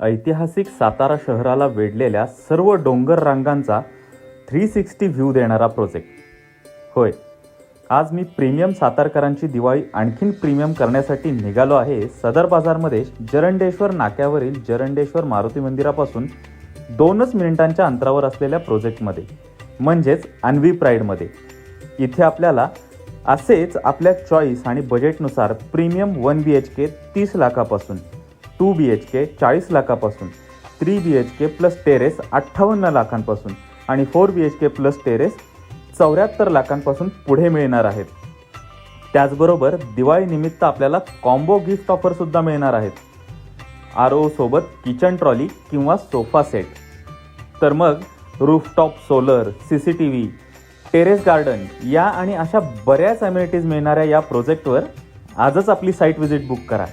ऐतिहासिक सातारा शहराला वेढलेल्या सर्व डोंगर रांगांचा थ्री सिक्स्टी व्ह्यू देणारा प्रोजेक्ट. होय आज मी प्रीमियम सातारकरांची दिवाळी आणखीन प्रीमियम करण्यासाठी निघालो आहे सदर बाजारमध्ये जरंडेश्वर नाक्यावरील जरंडेश्वर मारुती मंदिरापासून दोनच मिनिटांच्या अंतरावर असलेल्या प्रोजेक्टमध्ये म्हणजेच अन्वी प्राईडमध्ये. इथे आपल्याला असेच आपल्या चॉईस आणि बजेटनुसार premium one B H K तीस लाखापासून टू बी एच के चाळीस लाखापासून three B H K plus terrace अठ्ठावन्न लाखांपासून आणि four B H K plus terrace चौऱ्याहत्तर लाखांपासून पुढे मिळणार आहेत. त्याचबरोबर दिवाळीनिमित्त आपल्याला कॉम्बो गिफ्ट ऑफरसुद्धा मिळणार आहेत. आर ओसोबत सोबत किचन ट्रॉली किंवा सोफा सेट तर मग rooftop solar C C T V terrace garden या आणि अशा बऱ्याच अम्युनिटीज मिळणाऱ्या या प्रोजेक्टवर आजच आपली साईट व्हिजिट बुक करा.